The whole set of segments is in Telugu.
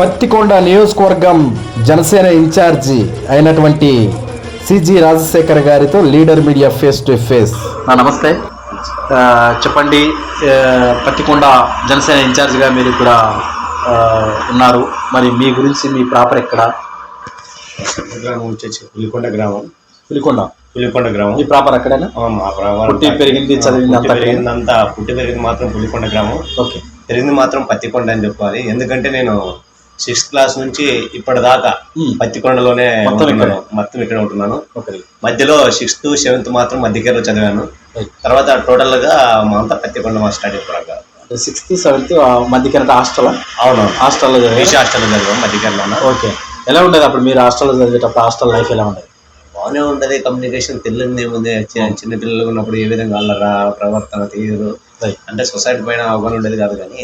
పత్తికొండ నియోజకవర్గం జనసేన ఇన్ఛార్జి అయినటువంటి సిజి రాజశేఖర్ గారితో leader media face to face. నమస్తే. చెప్పండి పత్తికొండ జనసేన ఇన్ఛార్జిగా మీరు ఇక్కడ ఆ, ఉన్నారు. మరి మీ గురించి మీ ప్రాపర్ ఎక్కడ? గ్రామం వచ్చేసి పులికొండ గ్రామం. పులికొండ? పులికొండ గ్రామం. మీ ప్రాపర్ అక్కడేనా? ఆ, మా గ్రామం పుట్టి పెరిగింది, చదివింది అంతా పుట్టి పెరిగిందంతా పుట్టి పెరిగింది మాత్రం పులికొండ గ్రామం. ఓకే. పెరిగింది మాత్రం పత్తికొండ అని చెప్పాలి. ఎందుకంటే నేను సిక్స్త్ క్లాస్ నుంచి ఇప్పటిదాకా. పత్తికొండలోనే మొత్తం ఇక్కడ. ఉంటున్నాను. మధ్యలో సిక్స్త్ సెవెంత్ మాత్రం మధ్యకేలో చదివాను. తర్వాత టోటల్గా మా అంతా పత్తికొండ మా స్టడీ పరంగా సిక్స్త్ సెవెంత్ మధ్యకరణ హాస్టల్? అవునవును హాస్టల్లో చదివారు? బీసీ హాస్టల్ చదివాం మధ్యకేరళ ఓకే. ఎలా ఉండేది అప్పుడు మీరు హాస్టల్లో చదివేటప్పుడు? హాస్టల్ లైఫ్ ఎలా ఉండేది? బాగానే ఉంటది కమ్యూనికేషన్ తెలియదు ఏముంది? చిన్న పిల్లలు ఉన్నప్పుడు ఏ విధంగా అల్లరా ప్రవర్తన తీరు అంటే సొసైటీ పైన అవగాహన ఉండేది కాదు కానీ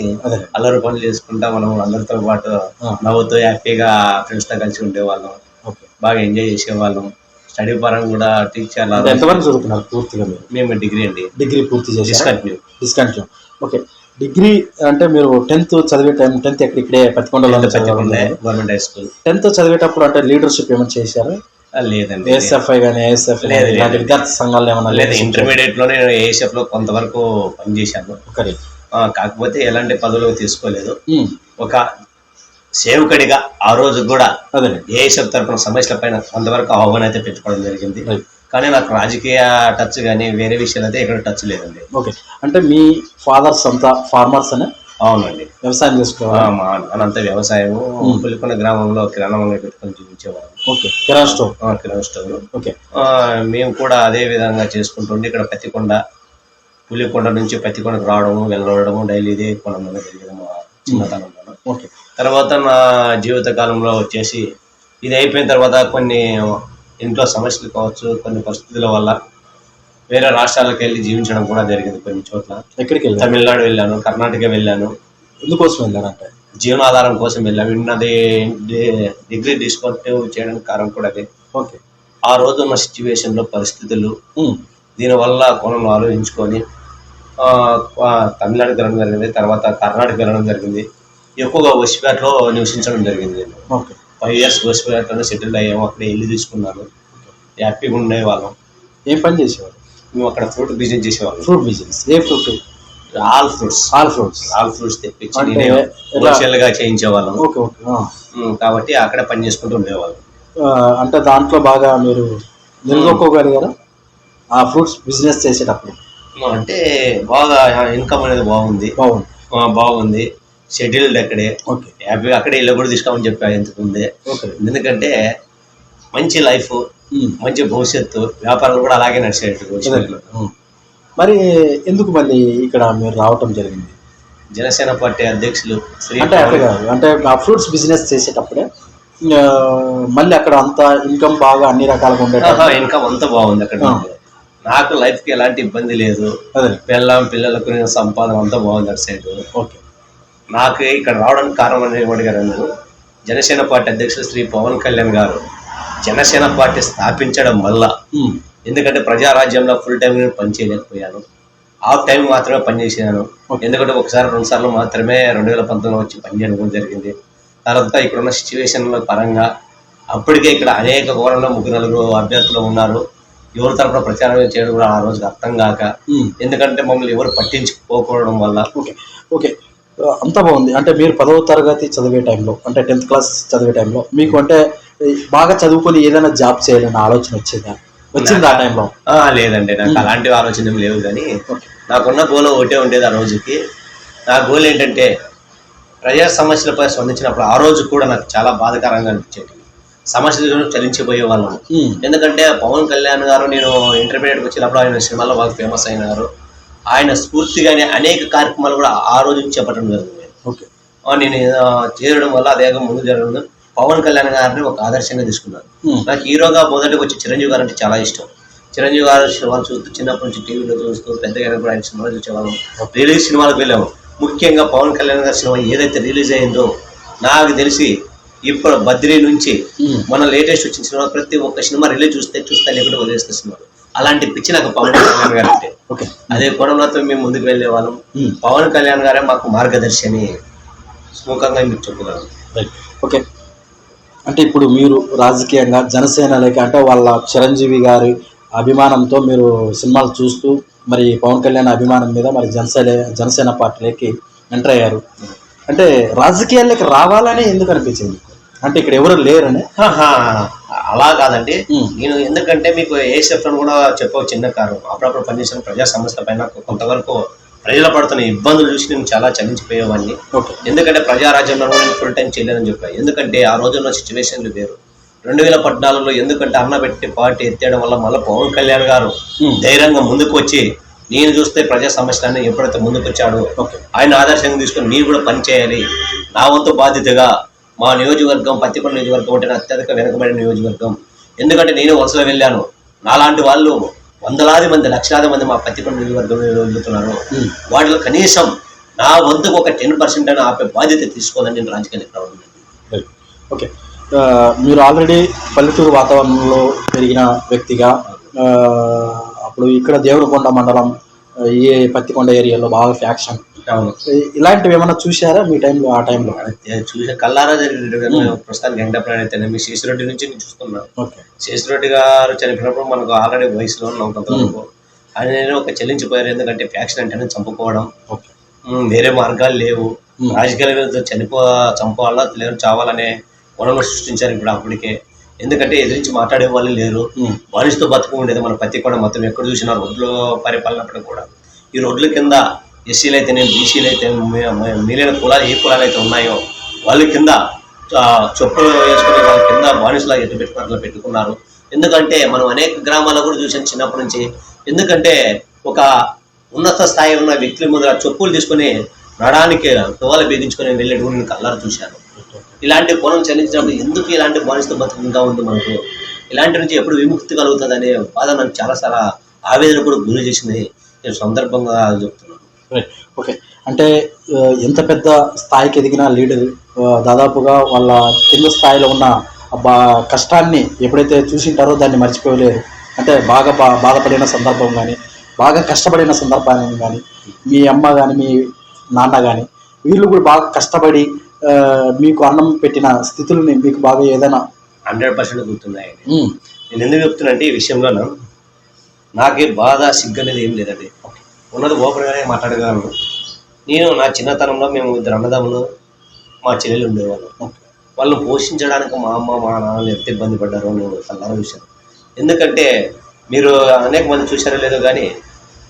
అల్లరి పనులు చేసుకుంటా మనం అందరితో పాటు. నవ్వుతూ హ్యాపీగా ఫ్రెండ్స్తో కలిసి ఉండేవాళ్ళం. ఓకే. బాగా ఎంజాయ్ చేసేవాళ్ళం. స్టడీ పరంగా కూడా టీచర్ ఎంతవరకు చదువుకున్నారు పూర్తిగా మీరు? మేము డిగ్రీ అండి. డిగ్రీ పూర్తి చేసి డిస్కంటిన్యూ డిస్కంటిన్యూ ఓకే. డిగ్రీ అంటే మీరు టెన్త్ చదివే టైం టెన్త్ ఎక్కడ ఇక్కడే పత్తికొండలో గవర్నమెంట్ హై స్కూల్. టెన్త్ చదివేటప్పుడు అంటే లీడర్షిప్ ఏమైనా చేశారు? లేదండి ఏఎస్ఎఫ్ఐ కానీ ఏఎస్ఎఫ్ లేదు. విద్యార్థి సంఘాలు ఏమన్నా లేదు ఇంటర్మీడియట్లో నేను ఏషియఫ్లో కొంతవరకు పనిచేశాను. కాకపోతే ఎలాంటి పదవులు తీసుకోలేదు. ఒక సేవకుడిగా ఆ రోజు కూడా అదే ఏఎస్ఎఫ్ తరపున సమస్యల పైన కొంతవరకు అవగాహన అయితే పెట్టుకోవడం జరిగింది. కానీ నాకు రాజకీయ టచ్ కానీ వేరే విషయాలు అయితే ఎక్కడ టచ్ లేదండి. ఓకే. అంటే మీ ఫాదర్స్ అంతా ఫార్మర్స్ అనే? అవునండి. వ్యవసాయం చేసుకోవాలి. మా నాన్నంతా వ్యవసాయం పులికొండ గ్రామంలో కిరాణా అంగడి పెట్టుకొని చూపించేవాళ్ళం okay. Kirana store. Kirana store. Okay. మేము కూడా అదే విధంగా చేసుకుంటుండే ఇక్కడ పత్తికొండ పులికొండ నుంచి పత్తికొండకు రావడము వెళ్ళడము డైలీ ఇదే కొనంలో జరిగేది మా చిన్నతనంలో ఓకే. తర్వాత నా జీవిత కాలంలో వచ్చేసి ఇది అయిపోయిన తర్వాత కొన్ని ఇంట్లో సమస్యలు కావచ్చు కొన్ని పరిస్థితుల వల్ల వేరే రాష్ట్రాలకు వెళ్ళి జీవించడం కూడా జరిగింది కొన్ని చోట్ల. ఎక్కడికి వెళ్ళారు తమిళనాడు వెళ్ళాను కర్ణాటక వెళ్ళాను. ఎందుకోసం వెళ్ళారంటే జీవనాధారం కోసం వెళ్ళాను. ఉన్నది డి- డిగ్రీ డిస్కంటిన్యూ చేయడానికి కారణం కూడా అదే. ఓకే. ఆ రోజు ఉన్న సిచ్యువేషన్లో పరిస్థితులు. దీనివల్ల కోణంలో ఆలోచించుకొని తమిళనాడుకి వెళ్ళడం జరిగింది తర్వాత కర్ణాటక వెళ్ళడం జరిగింది. ఎక్కువగా వసిపేటలో నివసించడం జరిగింది. నేను ఓకే ఫైవ్ ఇయర్స్ వసిపేటలోనే సెటిల్ అయ్యాము అక్కడ ఇల్లు తీసుకున్నాను. హ్యాపీగా ఉండేవాళ్ళం ఏం పని చేసేవారు? మేము అక్కడ ఫ్రూట్ బిజినెస్ చేసేవాళ్ళం ఫ్రూట్ బిజినెస్. ఏ fruit? All fruits. All fruits. All fruits తెప్పించి నేనే ఎలా? హోల్సేల్గా చేయించేవాళ్ళం. ఓకే ఓకే కాబట్టి అక్కడే పని చేసుకుంటూ ఉండేవాళ్ళం. అంటే దాంట్లో బాగా మీరు నిలదొక్కోగలిగారా ఆ ఫ్రూట్స్ బిజినెస్ చేసేటప్పుడు. అంటే బాగా ఇన్కమ్ అనేది బాగుంది. బాగుంది. బాగుంది. షెడ్యూల్డ్ అక్కడే. ఓకే. హ్యాపీగా అక్కడే ఇల్లు కూడా తీసుకోమని చెప్పా ఎందుకు ముందే. ఓకే. ఎందుకంటే మంచి లైఫ్. మంచి భవిష్యత్తు వ్యాపారాలు కూడా అలాగే నడిచేట్టు భవిష్యత్తులో. ఉమ్. మరి ఎందుకు మళ్ళీ ఇక్కడ మీరు రావటం జరిగింది? జనసేన పార్టీ అధ్యక్షులు శ్రీ అంటే ఆ ఫ్రూట్స్ బిజినెస్ చేసేటప్పుడే మళ్ళీ అక్కడ అంత ఇన్కమ్ బాగా అన్ని రకాలుగా ఉండేట ఇన్కమ్ అంతా బాగుంది అక్కడ. నాకు లైఫ్కి ఎలాంటి ఇబ్బంది లేదు. అదే. పిల్లం పిల్లలకు నేను సంపాదన అంతా బాగుంది అటు సైడ్. ఓకే. నాకు ఇక్కడ రావడానికి కారణం అనేది గారు అన్నారు? జనసేన పార్టీ అధ్యక్షులు శ్రీ పవన్ కళ్యాణ్ గారు. జనసేన పార్టీ స్థాపించడం వల్ల. ఎందుకంటే ప్రజారాజ్యంలో ఫుల్ టైం నేను పని చేయలేకపోయాను హాఫ్ టైం మాత్రమే పనిచేసాను ఎందుకంటే ఒకసారి రెండు సార్లు మాత్రమే రెండు వేల పంతొమ్మిదిలో వచ్చి పని చేయడం కూడా జరిగింది. తర్వాత ఇక్కడ ఉన్న సిచ్యువేషన్ల పరంగా అప్పటికే ఇక్కడ అనేక కోణంలో ముగ్గురు నలుగురు అభ్యర్థులు ఉన్నారు. ఎవరి తరపున ప్రచారం చేయడం కూడా ఆ రోజుకి అర్థం కాక. ఎందుకంటే మమ్మల్ని ఎవరు పట్టించుకోకపోవడం వల్ల. ఓకే. ఓకే. అంతా బాగుంది. అంటే మీరు పదవ తరగతి చదివే టైంలో అంటే టెన్త్ క్లాస్ చదివే టైంలో మీకు అంటే బాగా చదువుకొని ఏదైనా జాబ్ చేయాలన్న ఆలోచన వచ్చేదా? వచ్చింది ఆ టైంలో? లేదండి. నాకు అలాంటి ఆలోచన లేవు కానీ నాకున్న గోల్ ఒకటే ఉండేది ఆ రోజుకి. నా గోల్ ఏంటంటే ప్రజా సమస్యలపై స్పందించినప్పుడు ఆ రోజు కూడా నాకు చాలా బాధాకరంగా అనిపించేది. సమస్యలను చలించిపోయే వాళ్ళం. ఉమ్. ఎందుకంటే పవన్ కళ్యాణ్ గారు నేను ఇంటర్మీడియట్కి వచ్చినప్పుడు ఆయన సినిమాలో బాగా ఫేమస్ అయినారు. ఆయన స్ఫూర్తిగానే అనేక కార్యక్రమాలు కూడా ఆ రోజు చెప్పడం జరిగింది. ఓకే. నేను ఆ, చేరడం వల్ల అదే ముందు జరగడం పవన్ కళ్యాణ్ గారిని ఒక ఆదర్శంగా తీసుకున్నాను. నాకు హీరోగా మొదటికి వచ్చి చిరంజీవి గారు అంటే చాలా ఇష్టం. చిరంజీవి గారు సినిమాలు చూస్తూ చిన్నప్పటి నుంచి టీవీలో చూస్తూ పెద్దగా కూడా ఆయన సినిమాలు చూసేవాళ్ళం. రిలీజ్ సినిమాలకు వెళ్ళాము ముఖ్యంగా పవన్ కళ్యాణ్ గారి సినిమా ఏదైతే రిలీజ్ అయిందో నాకు తెలిసి ఇప్పుడు బద్రీ నుంచి. మన లేటెస్ట్ వచ్చిన సినిమా ప్రతి ఒక్క సినిమా రిలీజ్ చూస్తే చూస్తే లేకుండా వదిలేస్తే సినిమా. అలాంటి పిచ్చి నాకు పవన్ కళ్యాణ్ గారు అంటే. ఓకే. అదే కోణంలో మేము ముందుకు వెళ్ళే వాళ్ళం. పవన్ కళ్యాణ్ గారే మాకు మార్గదర్శి అని సుముఖంగా మీకు చెప్పగలను రైట్ ఓకే. అంటే ఇప్పుడు మీరు రాజకీయంగా జనసేనలోకి అంటే వాళ్ళ చిరంజీవి గారి అభిమానంతో మీరు సినిమాలు చూస్తూ మరి పవన్ కళ్యాణ్ అభిమానం మీద మరి జనసేన జనసేన పార్టీలోకి ఎంటర్ అయ్యారు. అంటే రాజకీయాల్లోకి రావాలని ఎందుకు అనిపించింది? అంటే ఇక్కడ ఎవరు లేరని? అలా కాదండి. నేను ఎందుకంటే మీకు ఏ అని కూడా చెప్పవ చిన్న కారు. అప్పుడప్పుడు పనిచేసిన ప్రజా సమస్యల పైన కొంతవరకు ప్రజలు పడుతున్న ఇబ్బందులు చూసి నేను చాలా చలించిపోయేవాడిని. ఎందుకంటే ప్రజారాజ్యంలో ఫుల్ టైం చేయలేదని చెప్పాను ఎందుకంటే ఆ రోజుల్లో సిచ్యువేషన్లు వేరు. రెండు వేల పద్నాలుగులో ఎందుకంటే అన్న పెట్టి పార్టీ ఎత్తేయడం వల్ల మళ్ళీ పవన్ కళ్యాణ్ గారు. ధైర్యంగా ముందుకు వచ్చి నేను చూస్తే ప్రజా సమస్యలన్నీ ఎప్పుడైతే ముందుకు వచ్చాడో ఓకే. ఆయన ఆదర్శంగా తీసుకొని నేను కూడా పని చేయాలి. నా వంతు బాధ్యతగా మా నియోజకవర్గం పత్తికొండ నియోజకవర్గం అంటే అత్యధిక వెనుకబడిన నియోజకవర్గం. ఎందుకంటే నేను వలసలో వెళ్ళాను. నాలాంటి వాళ్ళు వందలాది మంది లక్షలాది మంది మా పత్తికొండ నియోజకవర్గంలో వెళ్తున్నారు. వాటిలో కనీసం నా వంతుకు ఒక టెన్ పర్సెంట్ అని ఆపే బాధ్యత తీసుకోవాలని నేను రాజకీయాలకు రావడం జరిగింది. రైట్ ఓకే ఆ, మీరు ఆల్రెడీ పల్లెటూరు వాతావరణంలో పెరిగిన వ్యక్తిగా ఆ, అప్పుడు ఇక్కడ దేవరకొండ మండలం ఈ పత్తికొండ ఏరియాలో బాగా ఫ్యాక్షన్. అవును. ఇలాంటివి ఏమైనా చూసారా మీ టైంలో ఆ టైంలో? చూసే కల్లారా జరిగిన ప్రస్తుతానికి వెంకటప్రాణ్ అయితే మీ శేషిరెడ్డి నుంచి నేను చూస్తున్నాను ఓకే. శేషిరెడ్డి గారు చనిపోయినప్పుడు మనకు ఆల్రెడీ వయసులో ఉన్నాం కొంతవరకు. ఆయన ఒక చెల్లించిపోయారు ఎందుకంటే ఫ్యాక్షన్ అంటేనే చంపుకోవడం. వేరే మార్గాలు లేవు. రాజకీయాల మీద చనిపో చంపాలా లేదు చావాలనే వనరు సృష్టించారు ఇప్పుడు అప్పటికే. ఎందుకంటే ఎదిరించి మాట్లాడే వాళ్ళు లేరు. మనిషితో బతుకు ఉండేది మన పత్తి కూడా మొత్తం ఎక్కడ చూసినా రోడ్లు పరిపాలన అప్పుడు కూడా. ఈ రోడ్ల కింద ఎస్సీలు అయితే నేను బీసీలు అయితే మిగిలిన కులాలు ఏ కులాలు అయితే ఉన్నాయో వాళ్ళ కింద చెప్పులు వేసుకుని వాళ్ళ కింద బానిసలా ఎట్టు పెట్టుకుని అట్లా పెట్టుకున్నారు. ఎందుకంటే మనం అనేక గ్రామాల్లో కూడా చూసాం చిన్నప్పటి నుంచి. ఎందుకంటే ఒక ఉన్నత స్థాయి ఉన్న వ్యక్తుల ముందర చెప్పులు తీసుకొని నడానికి టోల బెదించుకొని వెళ్ళే నేను కళ్ళారు చూశాను. ఇలాంటి కోణం చెల్లించినప్పుడు ఎందుకు ఇలాంటి బానిసతో బతుకుంగా ఉంది మనకు? ఇలాంటి నుంచి ఎప్పుడు విముక్తి కలుగుతుంది అనే బాధ నాకు చాలా చాలా ఆవేదన కూడా గురి చేసింది నేను సందర్భంగా చెప్తున్నాను. ఓకే అంటే ఎంత పెద్ద స్థాయికి ఎదిగిన లీడర్ దాదాపుగా వాళ్ళ కింద స్థాయిలో ఉన్న బా కష్టాన్ని ఎప్పుడైతే చూసింటారో దాన్ని మర్చిపోలేరు అంటే బాగా బా బాధపడిన సందర్భం కానీ బాగా కష్టపడిన సందర్భాన్ని కానీ మీ అమ్మ కానీ మీ నాన్న కానీ వీళ్ళు కూడా బాగా కష్టపడి మీకు అన్నం పెట్టిన స్థితులని మీకు బాగా ఏదైనా హండ్రెడ్ పర్సెంట్ గుర్తున్నాయి. నేను ఎందుకు చెప్తున్నా అంటే ఈ విషయంలోనూ నాకే బాధ సిగ్గు అనేది ఏం లేదండి. ఉన్నది ఓపెన్గానే మాట్లాడగలను. నేను నా చిన్నతనంలో మేము ఇద్దరు అన్నదమ్ములు మా చెల్లెలు ఉండేవాళ్ళం. ఓకే. వాళ్ళని పోషించడానికి మా అమ్మ మా నాన్నలు ఎంత ఇబ్బంది పడ్డారో నేను కల్లారా చూశాను. ఎందుకంటే మీరు అనేక మంది చూశారో లేదో కానీ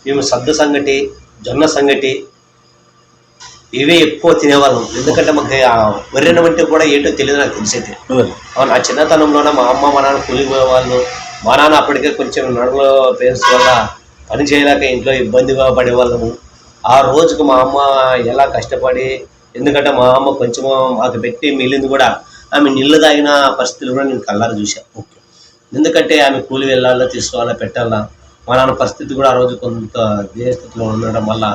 మేము సద్ద సంగటి జొన్న సంగటి ఇవే ఎక్కువ తినేవాళ్ళం. ఎందుకంటే మాకు ఆ వరిన వంటి కూడా ఏంటో తెలియదు నాకు తెలిసేది. నువ్వే. అవును ఆ చిన్నతనంలోనే మా అమ్మ మా నాన్న కూలిపోయేవాళ్ళు. మా నాన్న అప్పటికే కొంచెం నడుములో పెయిన్స్ వల్ల పని చేయలేక ఇంట్లో ఇబ్బందిగా పడేవాళ్ళము. ఆ రోజుకు మా అమ్మ ఎలా కష్టపడి ఎందుకంటే మా అమ్మ కొంచెం మాకు పెట్టి మిగిలింది కూడా ఆమె నీళ్ళు తాగిన పరిస్థితులు కూడా నేను కళ్ళారా చూశాను ఎందుకంటే ఆమె కూలి వెళ్ళాలా తీసుకోవాలా పెట్టాలా మా నాన్న పరిస్థితి కూడా ఆ రోజు కొంత స్థితిలో ఉండడం వల్ల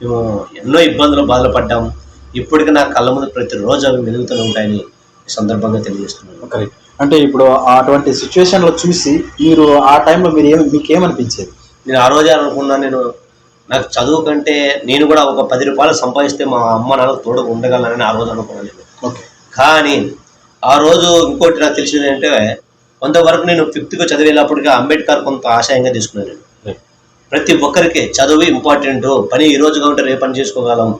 మేము ఎన్నో ఇబ్బందులు బాధలు పడ్డాము ఇప్పటికీ నా కళ్ళ ముందు ప్రతిరోజు అవి వెలుగుతూనే ఉంటాయని సందర్భంగా తెలియజేస్తున్నాను. ఓకే. రైట్. అంటే ఇప్పుడు అటువంటి సిచ్యువేషన్లో చూసి మీరు ఆ టైంలో మీరు ఏమి మీకు ఏమనిపించేది? నేను ఆ రోజే అనుకున్నాను నేను నాకు చదువు కంటే నేను కూడా ఒక పది రూపాయలు సంపాదిస్తే మా అమ్మ నాన్న తోడు ఉండగలనని ఆ రోజు అనుకున్నాను. నేను ఓకే. కానీ ఆ రోజు ఇంకోటి నాకు తెలిసింది అంటే కొంతవరకు నేను ఫిఫ్త్కి చదివేటప్పటికి అంబేద్కర్ కొంత ఆశయంగా తీసుకున్నాను నేను. ప్రతి ఒక్కరికి చదువు ఇంపార్టెంట్ పని ఈ రోజు కాబట్టి రేపు పని చేసుకోగలం.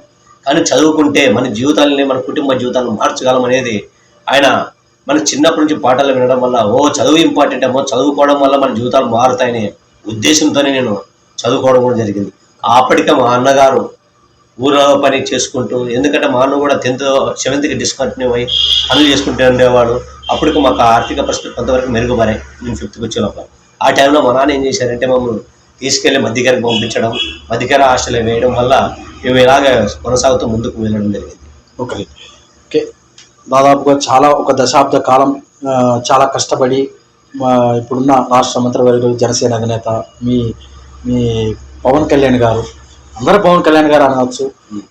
కానీ చదువుకుంటే మన జీవితాలని మన కుటుంబ జీవితాలను మార్చగలం అనేది ఆయన మన చిన్నప్పటి నుంచి పాఠాలు వినడం వల్ల ఓ చదువు ఇంపార్టెంట్ ఏమో చదువుకోవడం వల్ల మన జీవితాలు మారుతాయనే ఉద్దేశంతోనే నేను చదువుకోవడం కూడా జరిగింది. అప్పటికే మా అన్నగారు ఊరో పని చేసుకుంటూ ఎందుకంటే మా అన్న కూడా టెన్త్ సెవెంత్కి డిస్కంటిన్యూ అయ్యి పనులు చేసుకుంటూ ఉండేవాడు. అప్పటికి మాకు ఆర్థిక పరిస్థితి కొంతవరకు మెరుగుపడాయి. నేను ఫిఫ్త్కి వచ్చే ఆ టైంలో మా నాన్న ఏం చేశారంటే మమ్మల్ని తీసుకెళ్ళి మధ్యగారికి పంపించడం మధ్యగార హాస్టల్లో వేయడం వల్ల మేము ఇలాగే కొనసాగుతూ ముందుకు వెళ్ళడం జరిగింది. ఓకే. ఓకే. దాదాపుగా చాలా ఒక దశాబ్ద కాలం చాలా కష్టపడి ఇప్పుడున్న రాష్ట్ర మంత్రివర్యులు జనసేన అధినేత మీ మీ పవన్ కళ్యాణ్ గారు అందరూ పవన్ కళ్యాణ్ గారు అనవచ్చు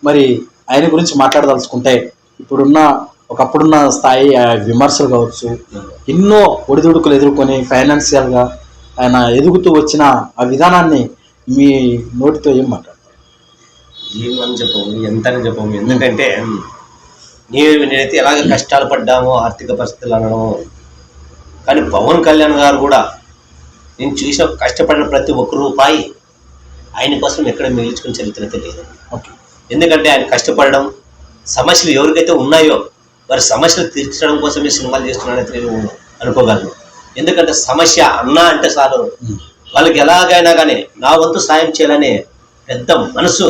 మరి ఆయన గురించి మాట్లాడదలుచుకుంటే ఇప్పుడున్న ఒకప్పుడున్న స్థాయి విమర్శలు కావచ్చు ఎన్నో ఒడిదుడుకులు ఎదుర్కొని ఫైనాన్షియల్గా ఆయన ఎదుగుతూ వచ్చిన ఆ విధానాన్ని మీ నోటితో ఏం మాట్లాడతారు? ఏమని చెప్పము ఎంత అని చెప్పము? ఎందుకంటే నేను నేనైతే ఎలాగ కష్టాలు పడ్డామో ఆర్థిక పరిస్థితులు అనడం కానీ పవన్ కళ్యాణ్ గారు కూడా నేను చూసిన కష్టపడిన ప్రతి ఒక్క రూపాయి ఆయన కోసం ఎక్కడ మిగిల్చుకుని చరిత్ర అయితే లేదు. ఓకే. ఎందుకంటే ఆయన కష్టపడడం సమస్యలు ఎవరికైతే ఉన్నాయో వారి సమస్యలు తీర్చడం కోసమే సినిమాలు చేస్తున్నాడైతే నేను అనుకోగలను. ఎందుకంటే సమస్య అన్నా అంటే చాలు. వాళ్ళకి ఎలాగైనా కానీ నా వంతు సాయం చేయాలనే పెద్ద మనసు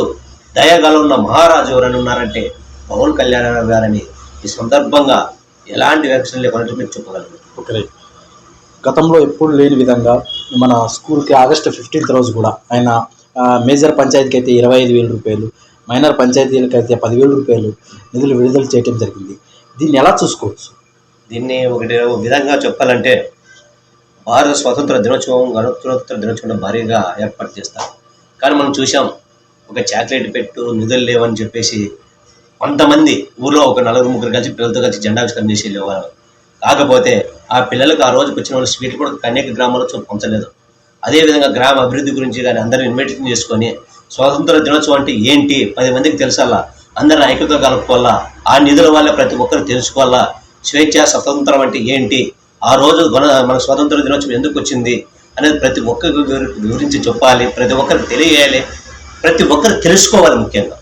దయగల ఉన్న మహారాజు ఎవరైనా ఉన్నారంటే పవన్ కళ్యాణ్ గారని ఈ సందర్భంగా ఎలాంటి వ్యాఖ్యలు లేకుండా మీరు చెప్పగలను ఓకే. గతంలో ఎప్పుడు లేని విధంగా మన స్కూల్కి ఆగస్టు ఫిఫ్టీన్త్ రోజు కూడా ఆయన మేజర్ పంచాయతీకి అయితే ఇరవై ఐదు వేల రూపాయలు మైనర్ పంచాయతీలకు అయితే పదివేల రూపాయలు నిధులు విడుదల చేయడం జరిగింది దీన్ని ఎలా చూసుకోవచ్చు దీన్ని ఒకటి ఒక విధంగా చెప్పాలంటే భారత స్వతంత్ర దినోత్సవం గణతంత్ర దినోత్సవం భారీగా ఏర్పాటు చేస్తారు. కానీ మనం చూసాం ఒక చాక్లెట్ పెట్టు నిధులు లేవని చెప్పేసి కొంతమంది ఊర్లో ఒక నలుగురు ముగ్గురు కలిసి పిల్లలతో కలిసి జెండావిష్కరణ చేసి వెళ్ళేవారు. కాకపోతే ఆ పిల్లలకు ఆ రోజుకి వచ్చిన వాళ్ళు స్వీట్ కూడా అనేక గ్రామంలో చూ పంచలేదు. అదేవిధంగా గ్రామ అభివృద్ధి గురించి కానీ అందరిని ఇన్వైటేషన్ చేసుకొని స్వాతంత్ర దినోత్సవం అంటే ఏంటి? పది మందికి తెలుసాలా అందరిని ఐక్యత కలుపుకోవాలా? ఆ నిధుల వల్ల ప్రతి ఒక్కరు తెలుసుకోవాలా? స్వేచ్ఛ స్వతంత్రం అంటే ఏంటి? ఆ రోజు మన మన స్వాతంత్ర దినోత్సవం ఎందుకు వచ్చింది అనేది ప్రతి ఒక్కరి గురి- గురించి చెప్పాలి ప్రతి ఒక్కరికి తెలియజేయాలి. ప్రతి ఒక్కరు తెలుసుకోవాలి ముఖ్యంగా.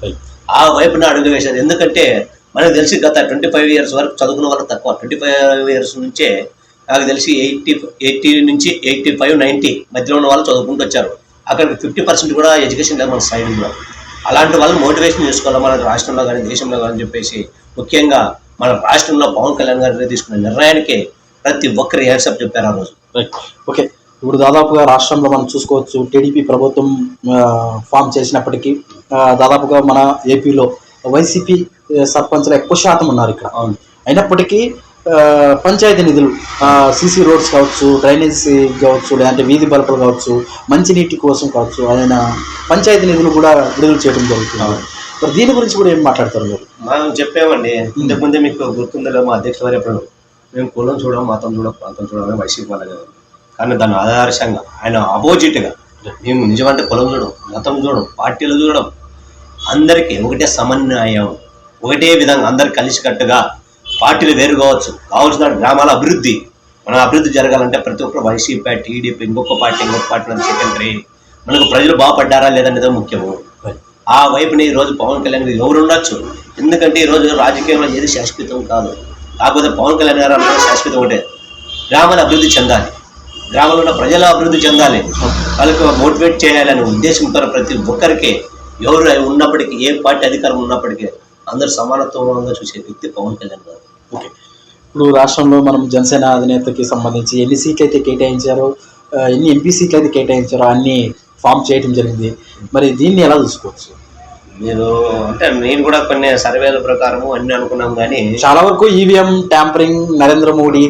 ఆ వైపున అడుగు వేశారు ఎందుకంటే మనకు తెలిసి గత ట్వంటీ ఫైవ్ ఇయర్స్ వరకు చదువుకున్న వాళ్ళు తక్కువ. ట్వంటీ ఫైవ్ ఇయర్స్ నుంచే నాకు తెలిసి ఎయిటీ ఎయిటీ నుంచి ఎయిటీ ఫైవ్ నైంటీ మధ్యలో ఉన్న వాళ్ళు చదువుకుంటూ వచ్చారు. అక్కడ ఫిఫ్టీ పర్సెంట్ కూడా ఎడ్యుకేషన్ లేదు మన సైడ్లో అలాంటి వాళ్ళు మోటివేషన్ చేసుకోవాలి మన రాష్ట్రంలో కానీ దేశంలో కానీ చెప్పేసి ముఖ్యంగా మన రాష్ట్రంలో పవన్ కళ్యాణ్ గారు తీసుకున్న నిర్ణయానికి ప్రతి ఒక్కరు హ్యాట్సప్ చెప్పారు ఆ రోజు? రైట్ ఓకే ఇప్పుడు దాదాపుగా రాష్ట్రంలో మనం చూసుకోవచ్చు టీడీపీ ప్రభుత్వం ఫామ్ చేసినప్పటికీ దాదాపుగా మన ఏపీలో వైసీపీ సర్పంచ్లు ఎక్కువ శాతం ఉన్నారు ఇక్కడ. అయినప్పటికీ పంచాయతీ నిధులు సీసీ రోడ్స్ కావచ్చు డ్రైనేజ్ కావచ్చు లేదంటే వీధి బల్బులు కావచ్చు మంచినీటి కోసం కావచ్చు ఆయన పంచాయతీ నిధులు కూడా విడుదల చేయడం జరుగుతుంది. మరి దీని గురించి కూడా ఏం మాట్లాడతారు మీరు? మనం చెప్పామండి ఇంతకుముందే మీకు గుర్తుందో మా అధ్యక్షుల వారు ఎప్పుడు మేము కులం చూడం మతం చూడం ప్రాంతం చూడడం వైసీపీ వాళ్ళగా కానీ దాని ఆదర్శంగా ఆయన అపోజిట్గా మేము నిజమంటే కులం చూడడం మతం చూడడం పార్టీలు చూడడం అందరికీ ఒకటే సమన్వయం ఒకటే విధంగా అందరు కలిసికట్టుగా పార్టీలు వేరు కావచ్చు. కావాల్సిన గ్రామాల అభివృద్ధి మన అభివృద్ధి జరగాలంటే ప్రతి ఒక్కరు వైసీపీ టీడీపీ ఇంకొక పార్టీ ఇంకొక పార్టీ సెకండరీ మనకు ప్రజలు బాగుపడ్డారా లేదనేది ముఖ్యము. ఆ వైపుని ఈరోజు పవన్ కళ్యాణ్ ఎవరు ఉండొచ్చు? ఎందుకంటే ఈ రోజు రాజకీయంలో ఏది శాశ్వతం కాదు. కాకపోతే పవన్ కళ్యాణ్ గారు అన్న శాశ్వతం ఒకటే. గ్రామాల అభివృద్ధి చెందాలి. గ్రామంలో ఉన్న ప్రజల అభివృద్ధి చెందాలి. వాళ్ళకి మోటివేట్ చేయాలనే ఉద్దేశంతో ప్రతి ఒక్కరికి ఎవరు ఉన్నప్పటికీ ఏ పార్టీ అధికారం ఉన్నప్పటికీ అందరూ సమానత్వంగా చూసే వ్యక్తి పవన్ కళ్యాణ్ గారు. ఓకే. ఇప్పుడు రాష్ట్రంలో మనం జనసేన అధినేతకి సంబంధించి ఎన్ని సీట్లు అయితే కేటాయించారో ఎన్ని ఎంపీ సీట్లు అయితే కేటాయించారో అన్ని ఫామ్ చేయడం జరిగింది. మరి దీన్ని ఎలా చూసుకోవచ్చు? మీరు అంటే నేను కూడా కొన్ని సర్వేల ప్రకారము అన్ని అనుకున్నాం కానీ చాలా వరకు ఈవీఎం ట్యాంపరింగ్ నరేంద్ర మోడీ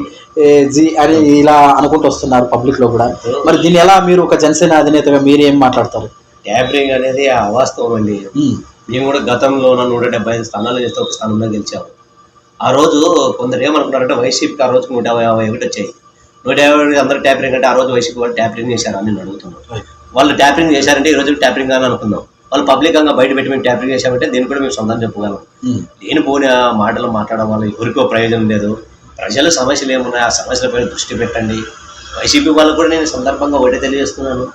జీ అని ఇలా అనుకుంటూ వస్తున్నారు పబ్లిక్లో కూడా. మరి దీన్ని ఎలా మీరు ఒక జనసేన అధినేతగా మీరు ఏం మాట్లాడతారు? ట్యాపరింగ్ అనేది అవాస్తవం అండి. ఉమ్, మేము కూడా గతంలో నూట డెబ్బై ఐదు స్థానాలు చేస్తే ఒక స్థానంలో గెలిచాము. ఆ రోజు కొందరు ఏమనుకున్నారంటే వైసీపీకి ఆ రోజుకి నూట యాభై ఒకటి వచ్చాయి. నూట యాభై ఒకటి అందరూ ట్యాపరింగ్ అంటే ఆ రోజు వైసీపీ వాళ్ళు ట్యాపరింగ్ చేశారు అని నేను అడుగుతున్నాను. వాళ్ళు ట్యాపరింగ్ చేశారంటే ఈ రోజు ట్యాపరింగ్ అని అనుకుందాం. వాళ్ళు పబ్లికంగా బయట పెట్టి మేము ట్యాపరింగ్ చేశామంటే దీన్ని కూడా మేము సొంతం చెప్పగలం లేని పోని ఆ మాటలు మాట్లాడడం వల్ల ఎవరికో ప్రయోజనం లేదు. ప్రజల సమస్యలు ఏమున్నాయి? ఆ సమస్యలపై దృష్టి పెట్టండి. వైసీపీ వాళ్ళకు కూడా నేను సందర్భంగా ఒకటే తెలియజేస్తున్నాను.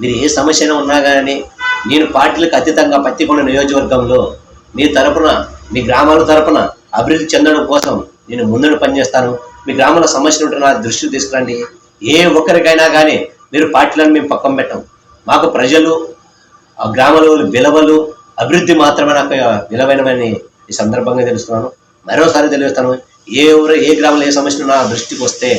మీరు ఏ సమస్య ఉన్నా కానీ నేను పార్టీలకు అతీతంగా పత్తికొండ నియోజకవర్గంలో మీ తరపున మీ గ్రామాల తరపున అభివృద్ధి చెందడం కోసం నేను ముందుకు పనిచేస్తాను. మీ గ్రామాల సమస్యలు ఉంటే నా దృష్టికి తీసుకురండి. ఏ ఒక్కరికైనా కానీ మీరు పార్టీలను మేము పక్కన పెట్టం. మాకు ప్రజలు గ్రామాల విలువలు అభివృద్ధి మాత్రమే నాకు విలువైనవని ఈ సందర్భంగా తెలుస్తున్నాను. మరోసారి తెలియస్తాను ఏ ఊరు ఏ గ్రామంలో ఏ సమస్యలు నా దృష్టికి వస్తే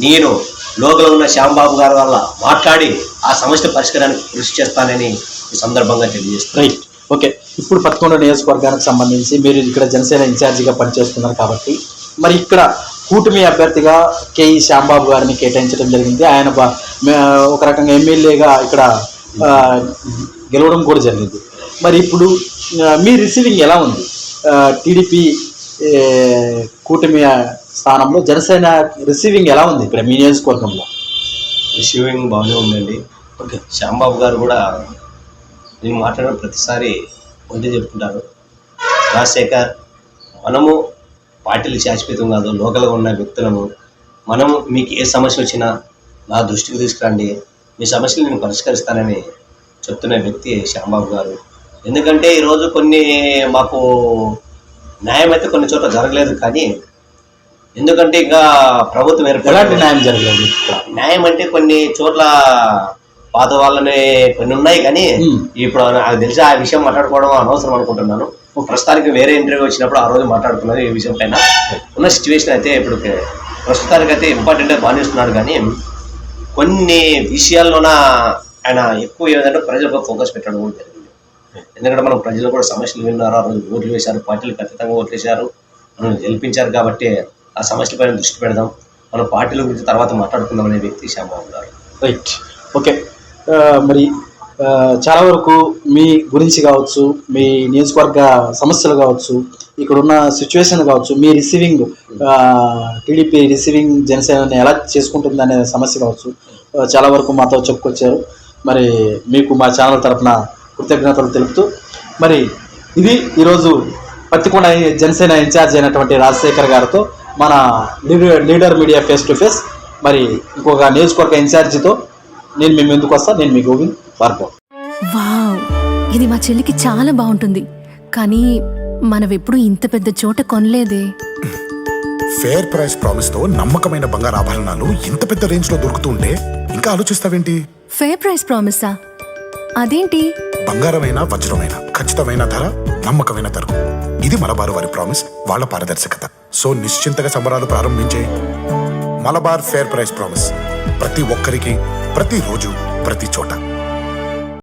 నేను లోకల్ ఉన్న శ్యాంబాబు గారి వల్ల మాట్లాడి ఆ సమస్య పరిష్కారానికి కృషి చేస్తానని ఈ సందర్భంగా తెలియజేస్తాను రైట్ ఓకే ఇప్పుడు పదకొండు నియోజకవర్గానికి సంబంధించి మీరు ఇక్కడ జనసేన ఇన్ఛార్జిగా పనిచేస్తున్నారు కాబట్టి మరి ఇక్కడ కూటమి అభ్యర్థిగా కేఈ శ్యాంబాబు గారిని కేటాయించడం జరిగింది. ఆయన ఒక రకంగా ఎమ్మెల్యేగా ఇక్కడ గెలవడం కూడా జరిగింది. మరి ఇప్పుడు మీ రిసీవింగ్ ఎలా ఉంది? టీడీపీ కూటమి స్థానంలో జనసేన రిసీవింగ్ ఎలా ఉంది ఇక్కడ మీ నియోజకవర్గంలో? రిసీవింగ్ బాగానే ఉందండి. ఓకే. శ్యాంబాబు గారు కూడా నేను మాట్లాడిన ప్రతిసారి ఒకటి చెప్తుంటారు. రాజశేఖర్ మనము పార్టీలు శాశ్వతం కాదు లోకల్గా ఉన్న వ్యక్తులము. మనం మీకు ఏ సమస్య వచ్చినా నా దృష్టికి తీసుకురండి. మీ సమస్యలు నేను పరిష్కరిస్తానని చెప్తున్న వ్యక్తి శ్యాంబాబు గారు. ఎందుకంటే ఈరోజు కొన్ని మాకు న్యాయం అయితే కొన్ని చోట్ల జరగలేదు కానీ ఎందుకంటే ఇంకా ప్రభుత్వం ఎలాంటి న్యాయం జరగలేదు? న్యాయం అంటే కొన్ని చోట్ల పాత వాళ్ళని కొన్ని ఉన్నాయి కానీ. ఇప్పుడు నాకు తెలిసి ఆ విషయం మాట్లాడుకోవడం అనవసరం అనుకుంటున్నాను. ప్రస్తుతానికి వేరే ఇంటర్వ్యూ వచ్చినప్పుడు ఆ రోజు మాట్లాడుకున్నది ఈ విషయం పైన. ఉన్న సిచ్యువేషన్ అయితే ఇప్పుడు ప్రస్తుతానికి అయితే ఇంపార్టెంట్ భావిస్తున్నాడు కానీ కొన్ని విషయాల్లోన ఆయన ఎక్కువ ఏదంటే ప్రజలకు ఫోకస్ పెట్టడం కూడా జరిగింది. ఎందుకంటే మనం ప్రజలు కూడా సమస్యలు విన్నారు? ఆ రోజు ఓట్లు వేశారు పార్టీలు ఖచ్చితంగా ఓట్లు వేశారు మనం గెలిపించారు కాబట్టి ఆ సమస్యలపైన దృష్టి పెడదాం. మన పార్టీల గురించి తర్వాత మాట్లాడుకుందాం అనే వ్యక్తి శ్యామబాబు గారు. రైట్ ఓకే మరి చాలా వరకు మీ గురించి కావచ్చు మీ నియోజకవర్గ సమస్యలు కావచ్చు ఇక్కడ ఉన్న సిచ్యువేషన్ కావచ్చు మీ రిసీవింగ్ టీడీపీ రిసీవింగ్ జనసేనని ఎలా చేసుకుంటుంది అనే సమస్య కావచ్చు చాలా వరకు మాతో చెప్పుకొచ్చారు. మరి మీకు మా ఛానల్ తరఫున కృతజ్ఞతలు తెలుపుతూ మరి ఇది ఈరోజు పత్తికొండ జనసేన ఇన్ఛార్జ్ అయినటువంటి రాజశేఖర్ గారితో మన leader leader media face to face మరి ఇంకొక నియోజకవర్గ ఇన్ఛార్జితో నేను మీ ముందుకు వస్తా నేను మీ గోవింద్ వార్పో వావ్ ఇది మా చెల్లికి చాలా బాగుంటుంది. కానీ మనమెప్పుడు ఇంత పెద్ద చోట కొనలేదే. ఫేర్ ప్రైస్ ప్రామిస్తో నమ్మకమైన బంగారు ఆభరణాలు ఇంత పెద్ద రేంజ్లో దొరుకుతుంటే ఇంకా ఆలోచిస్తావేంటి? ఫేర్ ప్రైస్ ప్రామిసా అదేంటి? బంగారమైన వజ్రమైన ఖచ్చితమైన ధర నమ్మకమైన ధర. ఇది మలబారు వారి ప్రామిస్ వాళ్ళ పారదర్శకత. సో నిశ్చింతగా సంబరాలు ప్రారంభించే. మలబార్ ఫేర్ ప్రైస్ ప్రామిస్ ప్రతి ఒక్కరికి ప్రతి రోజు ప్రతి చోట.